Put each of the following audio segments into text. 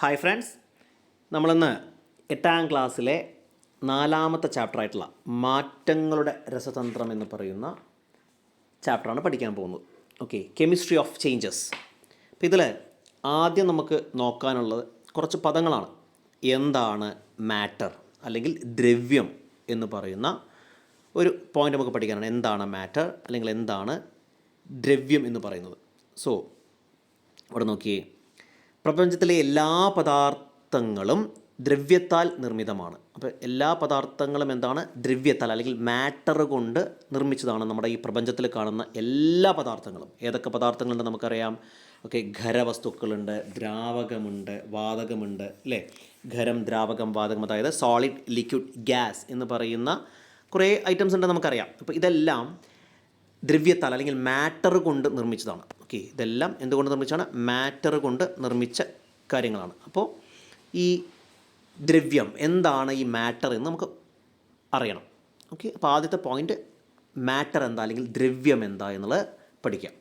Hi friends നമ്മളിന്ന് എട്ടാം ക്ലാസ്സിലെ നാലാമത്തെ ചാപ്റ്റർ ആയിട്ടുള്ള മാറ്റങ്ങളുടെ രസതന്ത്രം എന്ന് പറയുന്ന ചാപ്റ്ററാണ് പഠിക്കാൻ പോകുന്നത്. ഓക്കെ കെമിസ്ട്രി ഓഫ് ചേഞ്ചസ് അപ്പോൾ ഇതിൽ ആദ്യം നമുക്ക് നോക്കാനുള്ളത് കുറച്ച് പദങ്ങളാണ്. എന്താണ് മാറ്റർ അല്ലെങ്കിൽ ദ്രവ്യം എന്ന് പറയുന്ന ഒരു പോയിന്റ് നമുക്ക് പഠിക്കാനാണ്. എന്താണ് മാറ്റർ അല്ലെങ്കിൽ എന്താണ് ദ്രവ്യം എന്ന് പറയുന്നത്. സോ ഇവിടെ നോക്കിയേ. പ്രപഞ്ചത്തിലെ എല്ലാ പദാർത്ഥങ്ങളും ദ്രവ്യത്താൽ നിർമ്മിതമാണ്. അപ്പോൾ എല്ലാ പദാർത്ഥങ്ങളും എന്താണ്? ദ്രവ്യത്താൽ അല്ലെങ്കിൽ മാറ്റർ കൊണ്ട് നിർമ്മിച്ചതാണ് നമ്മുടെ ഈ പ്രപഞ്ചത്തിൽ കാണുന്ന എല്ലാ പദാർത്ഥങ്ങളും. ഏതൊക്കെ പദാർത്ഥങ്ങളുണ്ട് നമുക്കറിയാം? ഓക്കെ ഖരവസ്തുക്കളുണ്ട് ദ്രാവകമുണ്ട് വാതകമുണ്ട് അല്ലേ? ഖരം ദ്രാവകം വാതകം അതായത് സോളിഡ് ലിക്വിഡ് ഗ്യാസ് എന്ന് പറയുന്ന കുറേ ഐറ്റംസ് ഉണ്ട് നമുക്കറിയാം. അപ്പോൾ ഇതെല്ലാം ദ്രവ്യത്താൽ അല്ലെങ്കിൽ മാറ്റർ കൊണ്ട് നിർമ്മിച്ചതാണ്. ഓക്കെ ഇതെല്ലാം എന്തുകൊണ്ട് നിർമ്മിച്ചാണ് മാറ്റർ കൊണ്ട് നിർമ്മിച്ച കാര്യങ്ങളാണ്. അപ്പോൾ ഈ ദ്രവ്യം എന്താണ് ഈ മാറ്റർ എന്ന് നമുക്ക് അറിയണം. ഓക്കെ അപ്പോൾ ആദ്യത്തെ പോയിന്റ് മാറ്റർ എന്താ അല്ലെങ്കിൽ ദ്രവ്യം എന്താ എന്നുള്ളത് പഠിക്കാം.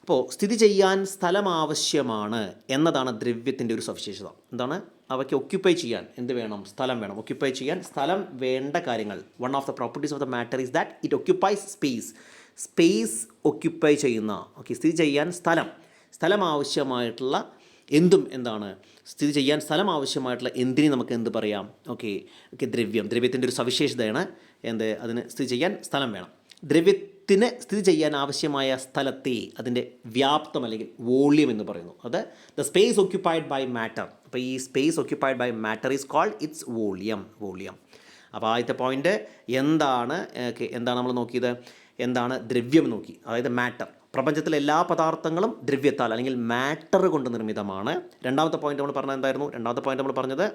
അപ്പോൾ സ്ഥിതി ചെയ്യാൻ സ്ഥലം ആവശ്യമാണ് എന്നതാണ് ദ്രവ്യത്തിന്റെ ഒരു സവിശേഷത. എന്താണ്? അവയ്ക്ക് ഒക്യുപ്പൈ ചെയ്യാൻ എന്ത് വേണം? സ്ഥലം വേണം. ഒക്യുപ്പൈ ചെയ്യാൻ സ്ഥലം വേണ്ട കാര്യങ്ങൾ. One of the properties of the matter is that it occupies space space occupy ചെയ്യുന്ന ഓക്കെ സ്ഥിതി ചെയ്യാൻ സ്ഥലം. സ്ഥലം ആവശ്യമായിട്ടുള്ള എന്തും എന്താണ്? സ്ഥിതി ചെയ്യാൻ സ്ഥലം ആവശ്യമായിട്ടുള്ള എന്തിനെ നമുക്ക് എന്ത് പറയാം? ഓക്കെ ഓക്കെ ദ്രവ്യം. ദ്രവ്യത്തിന്റെ ഒരു സവിശേഷതയാണ് എന്ത്? അതിന് സ്ഥിതി ചെയ്യാൻ സ്ഥലം വേണം. ദ്രവ്യത്തിന് സ്ഥിതി ചെയ്യാൻ ആവശ്യമായ സ്ഥലത്തെ അതിന്റെ വ്യാപ്തം അല്ലെങ്കിൽ വോള്യം എന്ന് പറയുന്നു. അത് the space occupied by matter അപ്പോൾ ഈ space occupied by matter is called its volume. Volume. അപ്പോൾ ആദ്യത്തെ പോയിന്റ് എന്താണ്? എന്താണ് നമ്മൾ നോക്കിയത്? എന്താണ് ദ്രവ്യം നോക്കി അതായത് മാറ്റർ പ്രപഞ്ചത്തിലെ എല്ലാ പദാർത്ഥങ്ങളും ദ്രവ്യത്താൽ അല്ലെങ്കിൽ മാറ്റർ കൊണ്ട് നിർമ്മിതമാണ്. രണ്ടാമത്തെ പോയിന്റ് നമ്മൾ പറഞ്ഞത് എന്തായിരുന്നു? രണ്ടാമത്തെ പോയിന്റ് നമ്മൾ പറഞ്ഞത്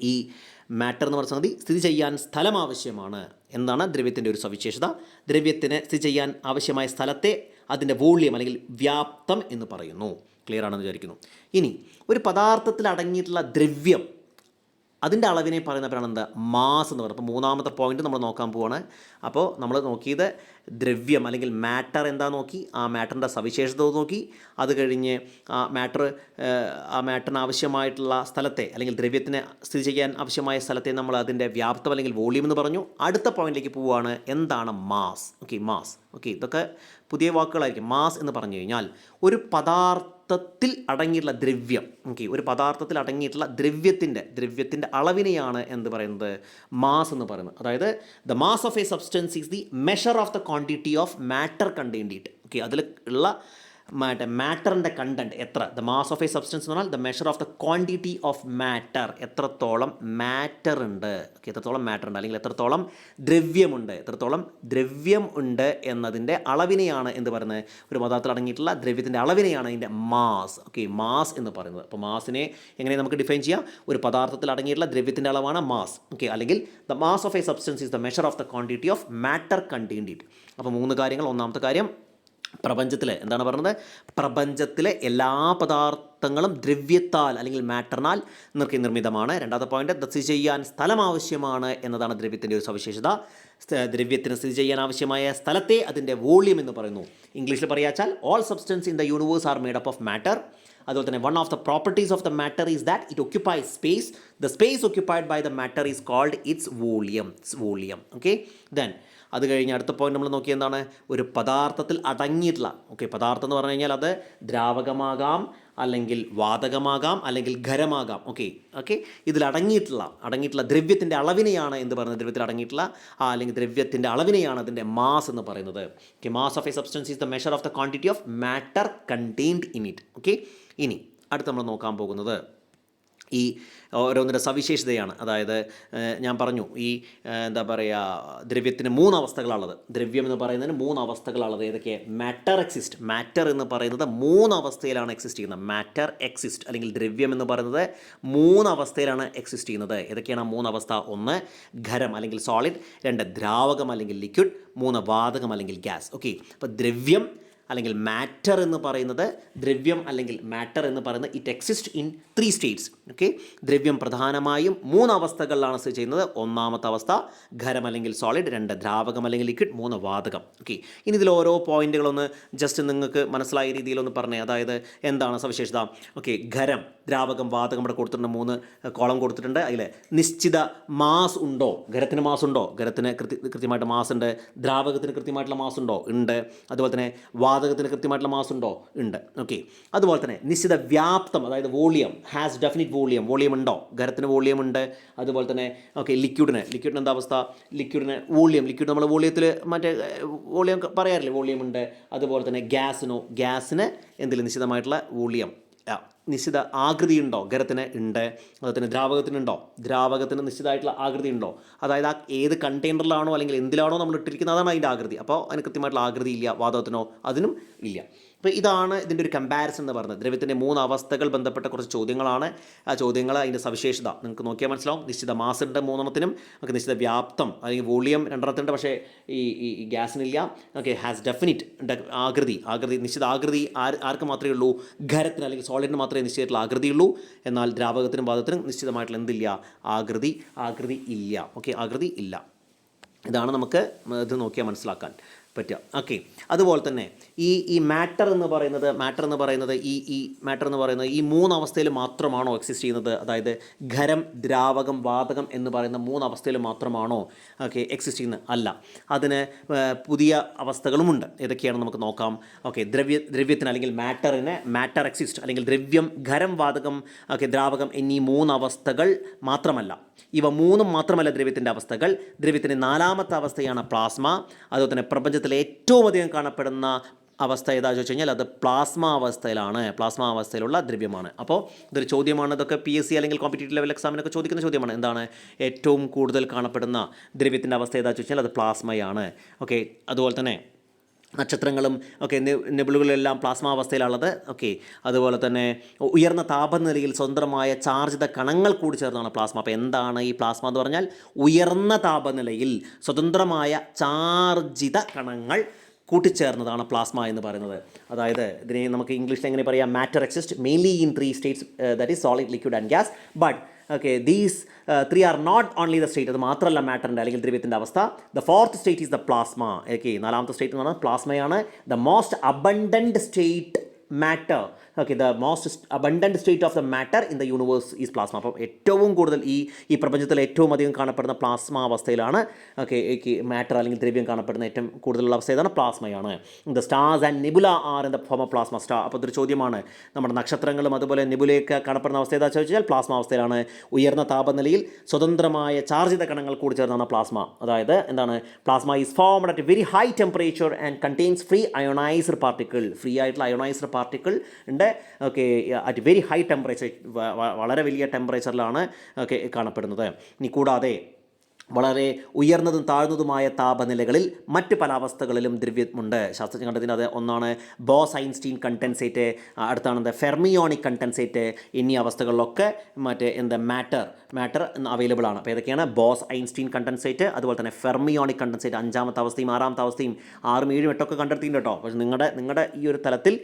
ഈ മാറ്റർ എന്ന് പറഞ്ഞ സംഗതി സ്ഥിതി ചെയ്യാൻ സ്ഥലം ആവശ്യമാണ്. എന്നാണ് ദ്രവ്യത്തിന്റെ ഒരു സവിശേഷത? ദ്രവ്യത്തിന് സ്ഥിതി ചെയ്യാൻ ആവശ്യമായ സ്ഥലത്തെ അതിന്റെ വോള്യം അല്ലെങ്കിൽ വ്യാപ്തം എന്ന് പറയുന്നു. ക്ലിയർ ആണെന്ന് വിചാരിക്കുന്നു. ഇനി ഒരു പദാർത്ഥത്തിൽ അടങ്ങിയിട്ടുള്ള ദ്രവ്യം അതിന്റെ അളവിനെ പറയുന്ന പേരാണ് എന്താ? മാസ് എന്ന് പറയുന്നത്. അപ്പോൾ മൂന്നാമത്തെ പോയിന്റ് നമ്മൾ നോക്കാൻ പോവാണ്. അപ്പോൾ നമ്മൾ നോക്കിയത് ദ്രവ്യം അല്ലെങ്കിൽ മാറ്റർ എന്താ നോക്കി? ആ മാറ്ററിന്റെ സവിശേഷത നോക്കി. അത് കഴിഞ്ഞ് ആ മാറ്റർ ആ മാറ്ററിന് ആവശ്യമായിട്ടുള്ള സ്ഥലത്തെ അല്ലെങ്കിൽ ദ്രവ്യത്തിന് സ്ഥിതി ചെയ്യാൻ ആവശ്യമായ സ്ഥലത്തെ നമ്മൾ അതിന്റെ വ്യാപ്തം അല്ലെങ്കിൽ വോളിയം എന്ന് പറഞ്ഞു. അടുത്ത പോയിന്റിലേക്ക് പോവുകയാണ് എന്താണ് മാസ് ഓക്കെ മാസ് ഓക്കെ ഇതൊക്കെ പുതിയ വാക്കുകളായിരിക്കും. മാസ് എന്ന് പറഞ്ഞു കഴിഞ്ഞാൽ ഒരു പദാർത്ഥത്തിൽ അടങ്ങിയിട്ടുള്ള ദ്രവ്യം. ഓക്കെ ഒരു പദാർത്ഥത്തിൽ അടങ്ങിയിട്ടുള്ള ദ്രവ്യത്തിന്റെ ദ്രവ്യത്തിന്റെ അളവിനെയാണ് എന്ത് പറയുന്നത്? മാസ് എന്ന് പറയുന്നത്. അതായത് the mass of a substance is the measure of the quantity of matter contained okay അതിൽ ഉള്ള മറ്റേ മാറ്ററിന്റെ കണ്ടന്റ് എത്ര? The mass of a substance എന്ന് പറഞ്ഞാൽ the measure of the quantity of matter എത്രത്തോളം മാറ്റർ ഉണ്ട്? ഓക്കെ എത്രത്തോളം മാറ്റർ ഉണ്ട്? അല്ലെങ്കിൽ എത്രത്തോളം ദ്രവ്യമുണ്ട്? എത്രത്തോളം ദ്രവ്യം ഉണ്ട് എന്നതിന്റെ അളവിനെയാണ് എന്ത് പറയുന്നത്? ഒരു പദാർത്ഥത്തിൽ അടങ്ങിയിട്ടുള്ള ദ്രവ്യത്തിന്റെ അളവിനെയാണ് അതിന്റെ മാസ് ഓക്കെ മാസ് എന്ന് പറയുന്നത്. അപ്പോൾ മാസിനെ എങ്ങനെ നമുക്ക് ഡിഫൈൻ ചെയ്യാം? ഒരു പദാർത്ഥത്തിൽ അടങ്ങിയിട്ടുള്ള ദ്രവ്യത്തിന്റെ അളവാണ് മാസ് ഓക്കെ അല്ലെങ്കിൽ the mass of a substance is the measure of the quantity of matter contained അപ്പോൾ മൂന്ന് കാര്യങ്ങൾ. ഒന്നാമത്തെ കാര്യം പ്രപഞ്ചത്തിൽ എന്താണ് പറയുന്നത് പ്രപഞ്ചത്തിലെ എല്ലാ പദാർത്ഥങ്ങളും ദ്രവ്യത്താൽ അല്ലെങ്കിൽ മാറ്ററിനാൽ നിർക്കി നിർമ്മിതമാണ്. രണ്ടാമത്തെ പോയിന്റ് സ്ഥിതി ചെയ്യാൻ സ്ഥലം ആവശ്യമാണ് എന്നതാണ് ദ്രവ്യത്തിന്റെ ഒരു സവിശേഷത. ദ്രവ്യത്തിന് സ്ഥിതി ചെയ്യാൻ ആവശ്യമായ സ്ഥലത്തെ അതിന്റെ വോളിയം എന്ന് പറയുന്നു. ഇംഗ്ലീഷിൽ പറയാച്ചാൽ all substance in the universe are made up of matter അതുപോലെ തന്നെ one of the properties of the matter is that it occupies space the space occupied by the matter is called its volume volume okay then അത് കഴിഞ്ഞ് അടുത്ത point നമ്മൾ നോക്കിയെന്താണ് ഒരു പദാർത്ഥത്തിൽ അടങ്ങിയിട്ടുള്ള okay പദാർത്ഥം എന്ന് പറഞ്ഞു കഴിഞ്ഞാൽ അത് ദ്രാവകമാകാം അല്ലെങ്കിൽ വാതകമാകാം അല്ലെങ്കിൽ ഖരമാകാം. ഓക്കെ ഓക്കെ ഇതിൽ അടങ്ങിയിട്ടുള്ള അടങ്ങിയിട്ടുള്ള ദ്രവ്യത്തിന്റെ അളവിനെയാണ് എന്ന് പറയുന്നത്. ദ്രവ്യത്തിൽ അടങ്ങിയിട്ടുള്ള അല്ലെങ്കിൽ ദ്രവ്യത്തിന്റെ അളവിനെയാണ് അതിന്റെ മാസ് എന്ന് പറയുന്നത്. Okay mass of a substance is the measure of the quantity of matter contained in it okay ഇനി അടുത്ത് നമ്മൾ നോക്കാൻ പോകുന്നത് ഈ ഓരോന്നിന്റെ സവിശേഷതയാണ്. അതായത് ഞാൻ പറഞ്ഞു ഈ എന്താ പറയുക ദ്രവ്യത്തിന് മൂന്ന് അവസ്ഥകളുള്ളത് ദ്രവ്യം എന്ന് പറയുന്നതിന് മൂന്ന് അവസ്ഥകളുള്ളത് ഏതൊക്കെ? മാറ്റർ എക്സിസ്റ്റ് മാറ്റർ എന്ന് പറയുന്നത് മൂന്ന് അവസ്ഥയിലാണ് എക്സിസ്റ്റ് ചെയ്യുന്നത്. മാറ്റർ എക്സിസ്റ്റ് അല്ലെങ്കിൽ ദ്രവ്യം എന്ന് പറയുന്നത് മൂന്ന് അവസ്ഥയിലാണ് എക്സിസ്റ്റ് ചെയ്യുന്നത്. ഏതൊക്കെയാണ് മൂന്ന് അവസ്ഥ ഒന്ന് ഖരം അല്ലെങ്കിൽ സോളിഡ് രണ്ട് ദ്രാവകം അല്ലെങ്കിൽ ലിക്വിഡ് മൂന്ന് വാതകം അല്ലെങ്കിൽ ഗ്യാസ് ഓക്കെ അപ്പോൾ ദ്രവ്യം അല്ലെങ്കിൽ മാറ്റർ എന്ന് പറയുന്നത് ദ്രവ്യം അല്ലെങ്കിൽ മാറ്റർ എന്ന് പറയുന്നത് it exist in three states okay ദ്രവ്യം പ്രധാനമായും മൂന്ന് അവസ്ഥകളിലാണ് സ്ഥിതി ചെയ്യുന്നത്. ഒന്നാമത്തെ അവസ്ഥ ഖരം അല്ലെങ്കിൽ സോളിഡ് രണ്ട് ദ്രാവകം അല്ലെങ്കിൽ ലിക്വിഡ് മൂന്ന് വാതകം. ഓക്കെ ഇനി ഇതിൽ ഓരോ പോയിന്റുകളൊന്ന് ജസ്റ്റ് നിങ്ങൾക്ക് മനസ്സിലായ രീതിയിലൊന്ന് പറഞ്ഞേ. അതായത് എന്താണ് സവിശേഷത? ഓക്കെ ഖരം ദ്രാവകം വാതകം ഇവിടെ കൊടുത്തിട്ടുണ്ട്. മൂന്ന് കോളം കൊടുത്തിട്ടുണ്ട്. അതിൽ നിശ്ചിത മാസ് ഉണ്ടോ? ഖരത്തിന് മാസ് ഉണ്ടോ? ഖരത്തിന് കൃത്യ കൃത്യമായിട്ട് മാസ് ഉണ്ട്. ദ്രാവകത്തിന് കൃത്യമായിട്ടുള്ള മാസ് ഉണ്ടോ? ഉണ്ട്. അതുപോലെ തന്നെ വാതകത്തിന് കൃത്യമായിട്ടുള്ള മാസ് ഉണ്ടോ? ഉണ്ട്. ഓക്കെ അതുപോലെ തന്നെ നിശ്ചിത വ്യാപ്തം അതായത് volume has definite volume volume ഉണ്ടോ ഖരത്തിന് വോളിയം ഉണ്ട് അതുപോലെ തന്നെ ഓക്കെ ലിക്വിഡിന്. ലിക്വിഡിന് എന്താ അവസ്ഥ? ലിക്വിഡിന് വോളിയം. ലിക്വിഡ് നമ്മൾ വോളിയത്തിൽ മറ്റേ വോളിയം പറയാറില്ലേ വോളിയം ഉണ്ട് അതുപോലെ തന്നെ ഗ്യാസിനോ ഗ്യാസിന് എന്തെങ്കിലും നിശ്ചിതമായിട്ടുള്ള വോളിയം. നിശ്ചിത ആകൃതി ഉണ്ടോ? ഖരത്തിന് ഉണ്ട്. അതുപോലെ തന്നെ ദ്രാവകത്തിനുണ്ടോ ദ്രാവകത്തിന് നിശ്ചിതമായിട്ടുള്ള ആകൃതി ഉണ്ടോ? അതായത് ആ ഏത് കണ്ടെയ്നറിലാണോ അല്ലെങ്കിൽ എന്തിലാണോ നമ്മൾ ഇട്ടിരിക്കുന്നത് അതാണ് അതിന്റെ ആകൃതി. അപ്പോൾ അതിന് കൃത്യമായിട്ടുള്ള ആകൃതി ഇല്ല വാതകത്തിനോ അതിനും ഇല്ല. അപ്പോൾ ഇതാണ് ഇതിന്റെ ഒരു കമ്പാരിസൺ എന്ന് പറയുന്നത്. ദ്രവ്യത്തിന്റെ മൂന്ന് അവസ്ഥകൾ ബന്ധപ്പെട്ട കുറച്ച് ചോദ്യങ്ങളാണ്. ആ ചോദ്യങ്ങൾ അതിന്റെ സവിശേഷത നിങ്ങൾക്ക് നോക്കിയാൽ മനസ്സിലാവും. നിശ്ചിത മാസ് ഉണ്ട് മൂന്നെണ്ണത്തിനും. നമുക്ക് നിശ്ചിത വ്യാപ്തം അല്ലെങ്കിൽ വോളിയം രണ്ടെണ്ണത്തിന്റെ പക്ഷേ ഈ ഈ ഗ്യാസിനില്ല ഓക്കെ ഹാസ് ഡെഫിനിറ്റ് ആകൃതി. ആകൃതി നിശ്ചിത ആകൃതി ആർ ആർക്ക് മാത്രമേ ഉള്ളൂ? ഖരത്തിന് അല്ലെങ്കിൽ സോളിഡിന് മാത്രമേ നിശ്ചിതമായിട്ടുള്ള ആകൃതിയുള്ളൂ എന്നാൽ ദ്രാവകത്തിനും പാദത്തിനും നിശ്ചിതമായിട്ടുള്ള എന്തില്ല? ആകൃതി ആകൃതി ഇല്ല. ഓക്കെ ആകൃതി ഇല്ല. ഇതാണ് നമുക്ക് ഇത് നോക്കിയാൽ മനസ്സിലാക്കാൻ. പറ്റുക. ഓക്കെ അതുപോലെ തന്നെ ഈ ഈ മാറ്റർ എന്ന് പറയുന്നത് മാറ്റർ എന്ന് പറയുന്നത് ഈ ഈ മാറ്റർ എന്ന് പറയുന്നത് ഈ മൂന്ന് അവസ്ഥയിൽ മാത്രമാണോ എക്സിസ്റ്റ് ചെയ്യുന്നത്? അതായത് ഖരം ദ്രാവകം വാതകം എന്ന് പറയുന്ന മൂന്ന് അവസ്ഥയിൽ മാത്രമാണോ ഓക്കെ എക്സിസ്റ്റ് ചെയ്യുന്നത്? അല്ല. അതിന് പുതിയ അവസ്ഥകളുമുണ്ട്. ഏതൊക്കെയാണെന്ന് നമുക്ക് നോക്കാം. ഓക്കെ ദ്രവ്യ ദ്രവ്യത്തിന് അല്ലെങ്കിൽ മാറ്ററിന് മാറ്റർ എക്സിസ്റ്റ് അല്ലെങ്കിൽ ദ്രവ്യം ഖരം വാതകം ഓക്കെ ദ്രാവകം എന്നീ മൂന്ന് അവസ്ഥകൾ മാത്രമല്ല. ഇവ മൂന്നും മാത്രമല്ല ദ്രവ്യത്തിന്റെ അവസ്ഥകൾ. ദ്രവ്യത്തിന്റെ നാലാമത്തെ അവസ്ഥയാണ് പ്ലാസ്മ അതുപോലെ തന്നെ പ്രപഞ്ചത്തിലെ ഏറ്റവും അധികം കാണപ്പെടുന്ന അവസ്ഥ ഏതാ ചോദിച്ചു കഴിഞ്ഞാൽ അത് പ്ലാസ്മ അവസ്ഥയിലാണ്. പ്ലാസ്മ അവസ്ഥയിലുള്ള ദ്രവ്യമാണ്. അപ്പോൾ ഇതൊരു ചോദ്യമാണ്. ഇതൊക്കെ പി എസ് സി അല്ലെങ്കിൽ കോമ്പറ്റേറ്റീവ് ലെവൽ എക്സാമിനൊക്കെ ചോദിക്കുന്ന ചോദ്യമാണ്. എന്താണ്? ഏറ്റവും കൂടുതൽ കാണപ്പെടുന്ന ദ്രവ്യത്തിന്റെ അവസ്ഥ ഏതാ ചോദിച്ചാൽ അത് പ്ലാസ്മയാണ് ഓക്കെ അതുപോലെ തന്നെ നക്ഷത്രങ്ങളും ഒക്കെ നെബിളുകളെല്ലാം പ്ലാസ്മ അവസ്ഥയിലുള്ളത് ഓക്കെ. അതുപോലെ തന്നെ ഉയർന്ന താപനിലയിൽ സ്വതന്ത്രമായ ചാർജിത കണങ്ങൾ കൂടി ചേർന്നാണ് പ്ലാസ്മ. അപ്പോൾ എന്താണ് ഈ പ്ലാസ്മ എന്ന് പറഞ്ഞാൽ ഉയർന്ന താപനിലയിൽ സ്വതന്ത്രമായ ചാർജിത കണങ്ങൾ കൂട്ടിച്ചേർന്നതാണ് പ്ലാസ്മ എന്ന് പറയുന്നത്. അതായത് ഇതിനെ നമുക്ക് ഇംഗ്ലീഷിൽ എങ്ങനെ പറയാം? Matter exist mainly in three states that is solid liquid and gas but okay these three are not only the state അത് മാത്രമല്ല മാറ്ററിന്റെ അല്ലെങ്കിൽ ദ്രവ്യത്തിന്റെ അവസ്ഥ. The fourth state is the plasma okay നാലാമത്തെ സ്റ്റേറ്റ് എന്ന് പറഞ്ഞാൽ പ്ലാസ്മയാണ് the most abundant state matter okay the most abundant state of the matter in the universe is plasma അപ്പം ഏറ്റവും കൂടുതൽ ഈ ഈ പ്രപഞ്ചത്തിൽ ഏറ്റവും അധികം കാണപ്പെടുന്ന പ്ലാസ്മ അവസ്ഥയിലാണ് ഓക്കെ മാറ്റർ അല്ലെങ്കിൽ ദ്രവ്യം കാണപ്പെടുന്ന ഏറ്റവും കൂടുതലുള്ള അവസ്ഥ ഏതാണ്? പ്ലാസ്മയാണ് the stars and nebula are in the form of plasma star അപ്പോൾ ഇതൊരു ചോദ്യമാണ്. നമ്മുടെ നക്ഷത്രങ്ങളും അതുപോലെ നിബുലയൊക്കെ കാണപ്പെടുന്ന അവസ്ഥ ഏതാ ചോദിച്ചാൽ പ്ലാസ്മ അവസ്ഥയിലാണ്. ഉയർന്ന താപനിലയിൽ സ്വതന്ത്രമായ ചാർജിത കണങ്ങൾ കൂടി ചേർന്നാണ് പ്ലാസ്മ അതായത് എന്താണ്? Plasma is formed at very high temperature and contains free ionised particle free ആയിട്ടുള്ള അയോണൈസ്ഡ് പാർട്ടിക്കിൾ ഉണ്ട്. Okay at very high temperature വളരെ വലിയ ടെമ്പറേച്ചറിലാണ് ഓക്കെ കാണപ്പെടുന്നത്. ഇനി കൂടാതെ വളരെ ഉയർന്നതും താഴ്ന്നതുമായ താപനിലകളിൽ മറ്റ് പല അവസ്ഥകളിലും ദ്രവ്യമുണ്ട്. ശാസ്ത്രജ്ഞ കണ്ടതിന്റെ അത് ഒന്നാണ് ബോസ് ഐൻസ്റ്റീൻ കണ്ടൻസേറ്റ് അടുത്താണ് എന്താ ഫെർമിയോണിക് കണ്ടൻസേറ്റ് എന്നീ അവസ്ഥകളിലൊക്കെ മറ്റേ എന്താ മാറ്റർ മാറ്റർ അവൈലബിൾ ആണ് അപ്പോൾ ഏതൊക്കെയാണ്? ബോസ് ഐൻസ്റ്റീൻ കണ്ടൻസേറ്റ് അതുപോലെ തന്നെ ഫെർമിയോണിക് കണ്ടൻസേറ്റ് അഞ്ചാമത്തെ അവസ്ഥയും ആറാമത്തെ അവസ്ഥയും ആറും ഏഴും എട്ടൊക്കെ കണ്ടെത്തിയിട്ടുണ്ട് കേട്ടോ. പക്ഷേ നിങ്ങളുടെ നിങ്ങളുടെ ഈ ഒരു തലത്തിൽ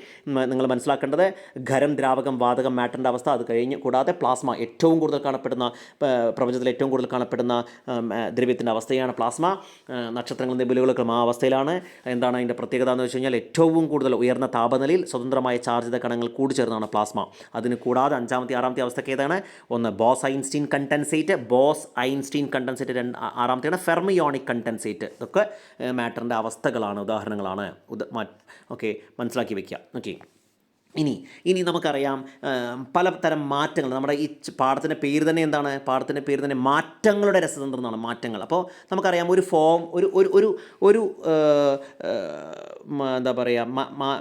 നിങ്ങൾ മനസ്സിലാക്കേണ്ടത് ഖരം ദ്രാവകം വാതകം മാറ്ററിന്റെ അവസ്ഥ അത് കഴിഞ്ഞ് കൂടാതെ പ്ലാസ്മ ഏറ്റവും കൂടുതൽ കാണപ്പെടുന്ന പ്രപഞ്ചത്തിൽ ഏറ്റവും കൂടുതൽ കാണപ്പെടുന്ന ദ്രവ്യത്തിന്റെ അവസ്ഥയാണ് പ്ലാസ്മ. നക്ഷത്രങ്ങൾ നെബുലുകളൊക്കെ ആ അവസ്ഥയിലാണ്. എന്താണ് അതിന്റെ പ്രത്യേകത എന്ന് വെച്ച് കഴിഞ്ഞാൽ ഏറ്റവും കൂടുതൽ ഉയർന്ന താപനിലയിൽ സ്വതന്ത്രമായ ചാർജിത കണങ്ങൾ കൂടിച്ചേർന്നാണ് പ്ലാസ്മ. അതിന് കൂടാതെ അഞ്ചാമത്തെ ആറാമത്തെ അവസ്ഥയ്ക്ക് ഏതാണ്? ഒന്ന് Bose Einstein condensate. Bose Einstein condensate രണ്ട് ആറാമത്തെയാണ്. Fermionic condensate. ഇതൊക്കെ മാറ്ററിന്റെ അവസ്ഥകളാണ് ഉദാഹരണങ്ങളാണ്. ഉദ ഓക്കെ മനസ്സിലാക്കി വയ്ക്കുക ഓക്കെ ഇനി ഇനി നമുക്കറിയാം പലതരം മാറ്റങ്ങൾ. നമ്മുടെ ഈ പാഠത്തിന്റെ പേര് തന്നെ എന്താണ്? പാഠത്തിന്റെ പേര് തന്നെ മാറ്റങ്ങളുടെ രസതന്ത്രം എന്നാണ് മാറ്റങ്ങൾ. അപ്പോൾ നമുക്കറിയാം ഒരു ഫോം ഒരു ഒരു ഒരു ഒരു എന്താ പറയുക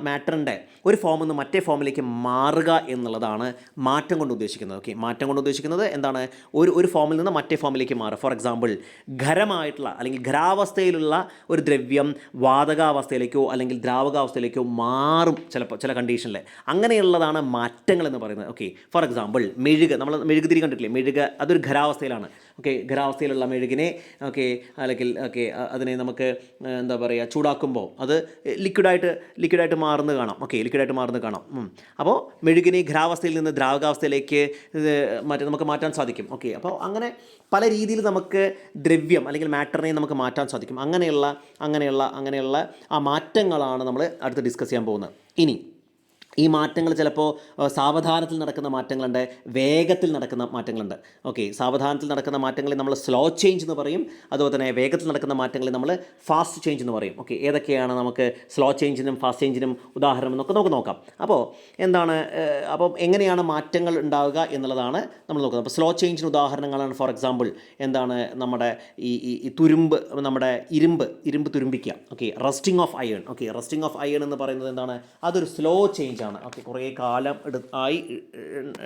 മാറ്ററിന്റെ ഒരു ഫോമിൽ നിന്ന് മറ്റേ ഫോമിലേക്ക് മാറുക എന്നുള്ളതാണ് മാറ്റം കൊണ്ട് ഉദ്ദേശിക്കുന്നത്. ഓക്കെ മാറ്റം കൊണ്ട് ഉദ്ദേശിക്കുന്നത് എന്താണ്? ഒരു ഒരു ഫോമിൽ നിന്ന് മറ്റേ ഫോമിലേക്ക് മാറുക. ഫോർ എക്സാമ്പിൾ ഖരമായിട്ടുള്ള അല്ലെങ്കിൽ ഖരാവസ്ഥയിലുള്ള ഒരു ദ്രവ്യം വാതകാവസ്ഥയിലേക്കോ അല്ലെങ്കിൽ ദ്രാവകാവസ്ഥയിലേക്കോ മാറും ചിലപ്പോൾ ചില കണ്ടീഷനിൽ അങ്ങനെയുള്ളതാണ് മാറ്റങ്ങൾ എന്ന് പറയുന്നത്. ഓക്കെ ഫോർ എക്സാമ്പിൾ മെഴുക് നമ്മൾ മെഴുകുതിരി കണ്ടിട്ടില്ലേ? മെഴുക് അതൊരു ഖരാവസ്ഥയിലാണ്. ഓക്കെ ഖരാവസ്ഥയിലുള്ള മെഴുകിനെ ഓക്കെ അല്ലെങ്കിൽ ഓക്കെ അതിനെ നമുക്ക് എന്താ പറയുക ചൂടാക്കുമ്പോൾ അത് ലിക്വിഡായിട്ട് ലിക്വിഡായിട്ട് മാറുന്നത് കാണാം. ഓക്കെ ലിക്വിഡായിട്ട് മാറുന്നത് കാണാം. അപ്പോൾ മെഴുകിനെ ഖരാവസ്ഥയിൽ നിന്ന് ദ്രാവകാവസ്ഥയിലേക്ക് മാറ്റി നമുക്ക് മാറ്റാൻ സാധിക്കും. ഓക്കെ അപ്പോൾ അങ്ങനെ പല രീതിയിൽ നമുക്ക് ദ്രവ്യം അല്ലെങ്കിൽ മാറ്ററിനെ നമുക്ക് മാറ്റാൻ സാധിക്കും. അങ്ങനെയുള്ള അങ്ങനെയുള്ള അങ്ങനെയുള്ള ആ മാറ്റങ്ങളാണ് നമ്മൾ അടുത്ത് ഡിസ്കസ് ചെയ്യാൻ പോകുന്നത്. ഇനി ഈ മാറ്റങ്ങൾ ചിലപ്പോൾ സാവധാനത്തിൽ നടക്കുന്ന മാറ്റങ്ങളുണ്ട് വേഗത്തിൽ നടക്കുന്ന മാറ്റങ്ങളുണ്ട്. ഓക്കെ സാവധാനത്തിൽ നടക്കുന്ന മാറ്റങ്ങളെ നമ്മൾ സ്ലോ ചേഞ്ച് എന്ന് പറയും. അതുപോലെ തന്നെ വേഗത്തിൽ നടക്കുന്ന മാറ്റങ്ങളെ നമ്മൾ ഫാസ്റ്റ് ചേഞ്ച് എന്ന് പറയും. ഓക്കെ ഏതൊക്കെയാണ് നമുക്ക് സ്ലോ ചേഞ്ചിനും ഫാസ്റ്റ് ചേഞ്ചിനും ഉദാഹരണം എന്നൊക്കെ നമുക്ക് നോക്കാം. അപ്പോൾ എന്താണ് അപ്പം എങ്ങനെയാണ് മാറ്റങ്ങൾ ഉണ്ടാവുക എന്നുള്ളതാണ് നമ്മൾ നോക്കുന്നത്. അപ്പോൾ സ്ലോ ചേഞ്ചിന് ഉദാഹരണങ്ങളാണ് ഫോർ എക്സാമ്പിൾ എന്താണ് നമ്മുടെ ഈ ഈ തുരുമ്പ് നമ്മുടെ ഇരുമ്പ് ഇരുമ്പ് തുരുമ്പിക്കുക. Okay rusting of iron. Okay rusting of iron എന്ന് പറയുന്നത് എന്താണ്? അതൊരു സ്ലോ ചേഞ്ച് ആണ് ഓക്കെ കുറേ കാലം എടു ആയി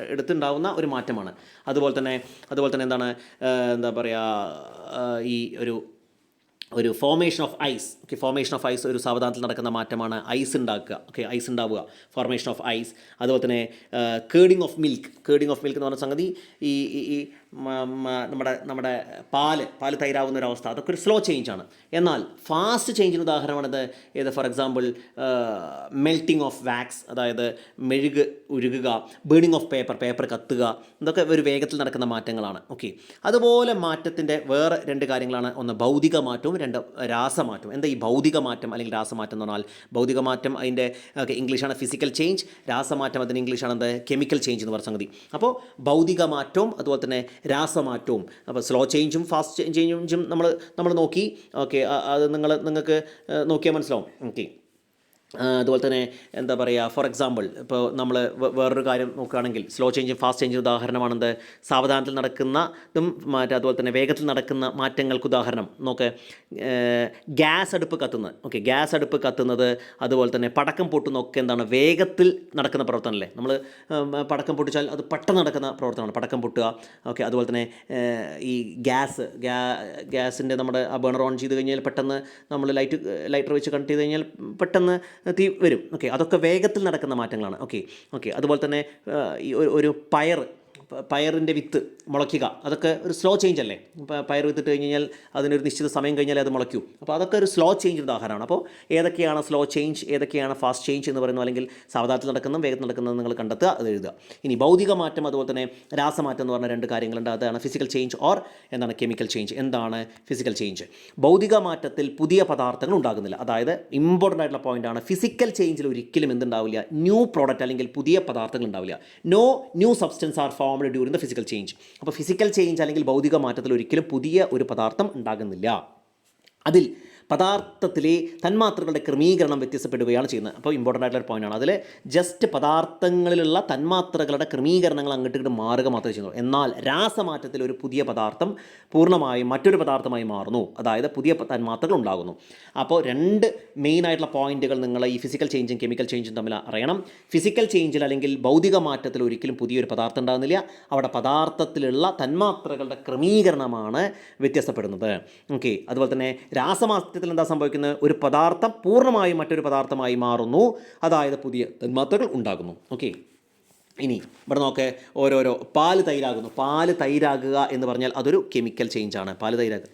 എടുത്തുണ്ടാവുന്ന ഒരു മാറ്റമാണ്. അതുപോലെ തന്നെ അതുപോലെ തന്നെ എന്താണ് എന്താ പറയുക ഈ ഒരു ഒരു formation of ice okay formation of ice ഒരു സാവധാനത്തിൽ നടക്കുന്ന മാറ്റമാണ് ഐസ് ഉണ്ടാക്കുക ഓക്കെ ഐസ് ഉണ്ടാവുക ഫോർമേഷൻ ഓഫ് ഐസ് അതുപോലെ തന്നെ curdling of milk curdling of milk എന്ന് പറഞ്ഞ സംഗതി ഈ ഈ- നമ്മുടെ നമ്മുടെ പാൽ പാൽ തൈരാവുന്ന ഒരു അവസ്ഥ. അതൊക്കെ ഒരു സ്ലോ ചേഞ്ച് ആണ്. എന്നാൽ ഫാസ്റ്റ് ചേഞ്ചിന് ഉദാഹരണമാണിത്. ഏത് for example melting of wax അതായത് മെഴുക് ഉരുകുക ബേണിംഗ് ഓഫ് പേപ്പർ പേപ്പർ കത്തുക ഇതൊക്കെ ഒരു വേഗത്തിൽ നടക്കുന്ന മാറ്റങ്ങളാണ്. ഓക്കെ അതുപോലെ മാറ്റത്തിന്റെ വേറെ രണ്ട് കാര്യങ്ങളാണ്. ഒന്ന് ഭൗതിക മാറ്റവും രണ്ട് രാസമാറ്റവും. എന്താ ഈ ഭൗതിക മാറ്റം അല്ലെങ്കിൽ രാസമാറ്റം എന്ന് പറഞ്ഞാൽ? ഭൗതിക മാറ്റം അതിന്റെ ഓക്കെ ഇംഗ്ലീഷാണ് ഫിസിക്കൽ ചേഞ്ച് രാസമാറ്റം അതിന് ഇംഗ്ലീഷാണ് എന്ത്? കെമിക്കൽ ചേഞ്ച് എന്ന് പറഞ്ഞ സംഗതി. അപ്പോൾ ഭൗതിക മാറ്റവും അതുപോലെ തന്നെ രാസമാറ്റവും. അപ്പോൾ സ്ലോ ചേഞ്ചും ഫാസ്റ്റ് ചേഞ്ചും നമ്മൾ നമ്മൾ നോക്കി. ഓക്കെ അത് നിങ്ങൾ നിങ്ങൾക്ക് നോക്കിയാൽ മനസ്സിലാവും. ഓക്കെ അതുപോലെ തന്നെ എന്താ പറയുക ഫോർ എക്സാമ്പിൾ ഇപ്പോൾ നമ്മൾ വേറൊരു കാര്യം നോക്കുകയാണെങ്കിൽ സ്ലോ ചേഞ്ചും ഫാസ്റ്റ് ചേഞ്ചും ഉദാഹരണമാണെന്ത്? സാവധാനത്തിൽ നടക്കുന്നതും മറ്റേ അതുപോലെ തന്നെ വേഗത്തിൽ നടക്കുന്ന മാറ്റങ്ങൾക്ക് ഉദാഹരണം. നോക്ക് ഗ്യാസ് അടുപ്പ് കത്തുന്നത്. ഓക്കെ ഗ്യാസ് അടുപ്പ് കത്തുന്നത് അതുപോലെ തന്നെ പടക്കം പൊട്ടുന്നൊക്കെ എന്താണ്? വേഗത്തിൽ നടക്കുന്ന പ്രവർത്തനമല്ലേ? നമ്മൾ പടക്കം പൊട്ടിച്ചാൽ അത് പെട്ടെന്ന് നടക്കുന്ന പ്രവർത്തനമാണ് പടക്കം പൊട്ടുക. ഓക്കെ അതുപോലെ തന്നെ ഈ ഗ്യാസ് ഗ്യാ ഗ്യാസിന്റെ നമ്മുടെ ആ ബേണർ ഓൺ ചെയ്ത് കഴിഞ്ഞാൽ പെട്ടെന്ന് നമ്മൾ ലൈറ്റ് ലൈറ്റർ വെച്ച് കണക്ട് ചെയ്ത് കഴിഞ്ഞാൽ പെട്ടെന്ന് തീ വരും. ഓക്കെ അതൊക്കെ വേഗത്തിൽ നടക്കുന്ന മാറ്റങ്ങളാണ്. ഓക്കെ ഓക്കെ അതുപോലെ തന്നെ ഈ ഒരു- പയർ പയറിന്റെ വിത്ത് മുളയ്ക്കുക. അതൊക്കെ ഒരു സ്ലോ ചേഞ്ച് അല്ലേ? പയർ വിത്തിട്ട് കഴിഞ്ഞ് കഴിഞ്ഞാൽ അതിനൊരു നിശ്ചിത സമയം കഴിഞ്ഞാൽ അത് മുളയ്ക്കൂ. അപ്പോൾ അതൊക്കെ ഒരു സ്ലോ ചേഞ്ച് ഉദാഹരണമാണ്. അപ്പോൾ ഏതൊക്കെയാണ് സ്ലോ ചേഞ്ച് ഏതൊക്കെയാണ് ഫാസ്റ്റ് ചേഞ്ച് എന്ന് പറയുന്നത് അല്ലെങ്കിൽ സാവധാനത്തിൽ നടക്കുന്നതും വേഗത്തിൽ നടക്കുന്നതും നിങ്ങൾ കണ്ടെത്തുക അത് എഴുതുക. ഇനി ഭൗതിക മാറ്റം അതുപോലെ തന്നെ രാസമാറ്റം എന്ന് പറഞ്ഞ രണ്ട് കാര്യങ്ങളുണ്ട്. അതാണ് ഫിസിക്കൽ ചേഞ്ച് ഓർ എന്താണ് കെമിക്കൽ ചേഞ്ച് എന്താണ് ഫിസിക്കൽ ചേഞ്ച് ഭൗതിക മാറ്റത്തിൽ പുതിയ പദാർത്ഥങ്ങൾ ഉണ്ടാകുന്നില്ല. അതായത് ഇമ്പോർട്ടന്റ് ആയിട്ടുള്ള പോയിന്റാണ് ഫിസിക്കൽ ചേഞ്ചിൽ ഒരിക്കലും എന്തുണ്ടാവില്ല. ന്യൂ പ്രോഡക്റ്റ് അല്ലെങ്കിൽ പുതിയ പദാർത്ഥങ്ങൾ ഉണ്ടാവില്ല. No new substance are formed during the physical change അപ്പോൾ ഫിസിക്കൽ ചേഞ്ച് അല്ലെങ്കിൽ ഭൗതിക മാറ്റത്തിൽ ഒരിക്കലും പുതിയ ഒരു പദാർത്ഥം ഉണ്ടാകുന്നില്ല. അതിൽ പദാർത്ഥത്തിലെ തന്മാത്രകളുടെ ക്രമീകരണം വ്യത്യാസപ്പെടുകയാണ് ചെയ്യുന്നത്. അപ്പോൾ ഇമ്പോർട്ടന്റ് ആയിട്ടുള്ള ഒരു പോയിന്റാണ് അതിൽ ജസ്റ്റ് പദാർത്ഥങ്ങളിലുള്ള തന്മാത്രകളുടെ ക്രമീകരണങ്ങൾ അങ്ങോട്ട് ഇങ്ങോട്ട് മാറുക മാത്രമേ ചെയ്യുന്നു എന്നാൽ രാസമാറ്റത്തിൽ ഒരു പുതിയ പദാർത്ഥം പൂർണമായും മറ്റൊരു പദാർത്ഥമായി മാറുന്നു. അതായത് പുതിയ തന്മാത്രകൾ ഉണ്ടാകുന്നു. അപ്പോൾ രണ്ട് മെയിൻ ആയിട്ടുള്ള പോയിന്റുകൾ നിങ്ങൾ ഈ ഫിസിക്കൽ ചേഞ്ചും കെമിക്കൽ ചേഞ്ചും തമ്മിൽ അറിയണം. ഫിസിക്കൽ ചേഞ്ചിൽ അല്ലെങ്കിൽ ഭൗതിക മാറ്റത്തിൽ ഒരിക്കലും പുതിയൊരു പദാർത്ഥം ഉണ്ടാകുന്നില്ല. അവിടെ പദാർത്ഥത്തിലുള്ള തന്മാത്രകളുടെ ക്രമീകരണമാണ് വ്യത്യസ്തപ്പെടുന്നത്. ഓക്കെ അതുപോലെ തന്നെ രാസമാറ്റത്തിൽ എന്താ സംഭവിക്കുന്നത്? ഒരു പദാർത്ഥം പൂർണമായും മറ്റൊരു പദാർത്ഥമായി മാറുന്നു. അതായത് പുതിയ തന്മാത്രകൾ ഉണ്ടാകുന്നു. ഓക്കെ ഇനി ഇവിടെ നോക്കേ ഓരോരോ പാൽ തൈരാകുന്നു. പാൽ തൈരാകുക എന്ന് പറഞ്ഞാൽ അതൊരു കെമിക്കൽ ചേഞ്ചാണ് പാൽ തൈരാകുക.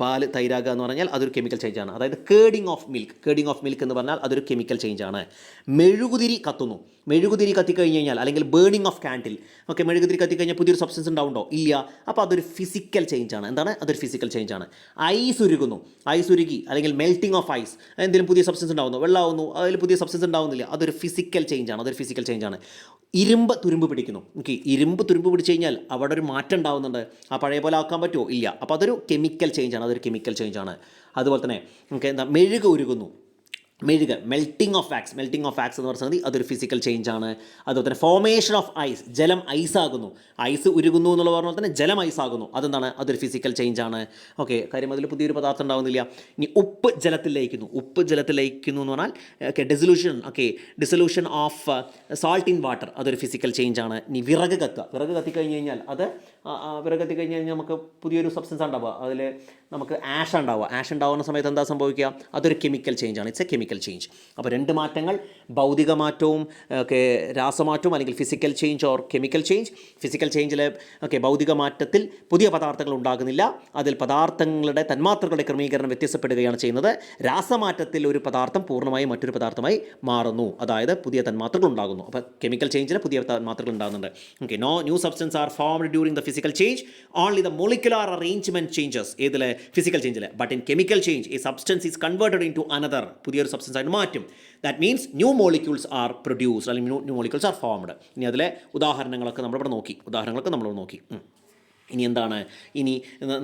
പാൽ തൈരാകുക എന്ന് പറഞ്ഞാൽ അതൊരു കെമിക്കൽ ചേഞ്ച് ആണ്. അതായത് curdling of milk curdling of milk എന്ന് പറഞ്ഞാൽ അതൊരു കെമിക്കൽ ചേഞ്ച് ആണ്. മെഴുകുതിരി കത്തുന്നു. മെഴുകുതിരി കത്തിക്കഴിഞ്ഞ് കഴിഞ്ഞാൽ അല്ലെങ്കിൽ ബേണിംഗ് ഓഫ് കാൻഡിൽ ഓക്കെ മെഴുകുതിരി കത്തിക്കഴിഞ്ഞാൽ പുതിയൊരു സബ്സ്റ്റൻസ് ഉണ്ടാവുണ്ടോ ഇല്ല. അപ്പോൾ അതൊരു ഫിസിക്കൽ ചേഞ്ച് ആണ്. എന്താണ്? അതൊരു ഫിസിക്കൽ ചേഞ്ച് ആണ്. ഐസ് ഉരുകുന്നു. ഐസ് ഉരുകി അല്ലെങ്കിൽ മെൽറ്റിംഗ് ഓഫ് ഐസ് എന്തെങ്കിലും പുതിയ സബ്സ്റ്റൻസ് ഉണ്ടാവുന്നു. വെള്ളമാവുന്നു. അതിൽ പുതിയ സബ്സ്റ്റൻസ് ഉണ്ടാവുന്നില്ല. അതൊരു ഫിസിക്കൽ ചേഞ്ച് ആണ്. അതൊരു ഫിസിക്കൽ ചേഞ്ച് ആണ്. ഇരുമ്പ് തുരുമ്പ് പിടിക്കുന്നു. ഓക്കെ ഇരുമ്പ് തുരുമ്പ് പിടിച്ച് കഴിഞ്ഞാൽ അവിടെ ഒരു മാറ്റം ഉണ്ടാവുന്നുണ്ട്. ആ പഴയ പോലെ ആക്കാൻ പറ്റുമോ? ഇല്ല. അപ്പോൾ അതൊരു കെമിക്കൽ ചേഞ്ചാണ് അതൊരു കെമിക്കൽ ചേഞ്ചാണ് അതുപോലെ തന്നെ നമുക്ക് എന്താ മെഴുക് ഉരുകുന്നു. മെഴുക് melting of wax melting of wax എന്ന് പറഞ്ഞാൽ അതൊരു ഫിസിക്കൽ ചേഞ്ച് ആണ്. അതുപോലെ തന്നെ ഫോമേഷൻ ഓഫ് ഐസ് ജലം ഐസ് ആകുന്നു. ഐസ് ഉരുകുന്നു എന്നുള്ള പറഞ്ഞാൽ തന്നെ ജലം ഐസ് ആകുന്നു. അതെന്താണ്? അതൊരു ഫിസിക്കൽ ചേഞ്ച് ആണ്. ഓക്കെ കാര്യം അതിൽ പുതിയൊരു പദാർത്ഥം ഉണ്ടാകുന്നില്ല ഇനി ഉപ്പ് ജലത്തിൽ ലയിക്കുന്നു. ഉപ്പ് ജലത്തിൽ ലയിക്കുന്നു എന്ന് പറഞ്ഞാൽ okay dissolution okay dissolution of salt in water അതൊരു ഫിസിക്കൽ ചേഞ്ച് ആണ്. ഇനി വിറക് കത്തുക. വിറക് കത്തിക്കഴിഞ്ഞ് കഴിഞ്ഞാൽ അത് വിറക് കത്തി കഴിഞ്ഞ് കഴിഞ്ഞാൽ നമുക്ക് പുതിയൊരു സബ്സ്റ്റൻസ് ഉണ്ടാവുക. അതിൽ നമുക്ക് ആഷ് ഉണ്ടാവുക. ആഷ് ഉണ്ടാവുന്ന സമയത്ത് എന്താ സംഭവിക്കുക? അതൊരു കെമിക്കൽ ചേഞ്ച് ആണ്. It's a chemical chemical change അപ്പോൾ രണ്ട് മാറ്റങ്ങൾ ഭൗതിക മാറ്റവും ഒക്കെ രാസമാറ്റവും അല്ലെങ്കിൽ physical change or chemical change physical ചേഞ്ചിലെ ഒക്കെ ഭൗതിക മാറ്റത്തിൽ പുതിയ പദാർത്ഥങ്ങൾ ഉണ്ടാകുന്നില്ല. അതിൽ പദാർത്ഥങ്ങളുടെ തന്മാത്രകളുടെ ക്രമീകരണം വ്യത്യാസപ്പെടുകയാണ് ചെയ്യുന്നത്. രാസമാറ്റത്തിൽ ഒരു പദാർത്ഥം പൂർണമായും മറ്റൊരു പദാർത്ഥമായി മാറുന്നു. അതായത് പുതിയ തന്മാത്രകൾ ഉണ്ടാകുന്നു. അപ്പോൾ കെമിക്കൽ ചേഞ്ചിൽ പുതിയ തന്മാത്രകൾ ഉണ്ടാകുന്നുണ്ട്. Okay no new substance are formed during the physical change only the molecular arrangement changes ഏതിൽ ഫിസിക്കൽ ചേഞ്ചിൽ ബട്ട് ഇൻ കെമിക്കൽ ചേഞ്ച് ഈ substance is converted into another പുതിയൊരു സബ്സ്റ്റൻസ് ആയിട്ട് മാറ്റും. That means new molecules are produced അല്ലെങ്കിൽ new new molecules are formed ഇനി അതിലെ ഉദാഹരണങ്ങളൊക്കെ നമ്മളിവിടെ നോക്കി. ഉദാഹരണങ്ങളൊക്കെ നമ്മളിവിടെ നോക്കി. ഇനി എന്താണ്? ഇനി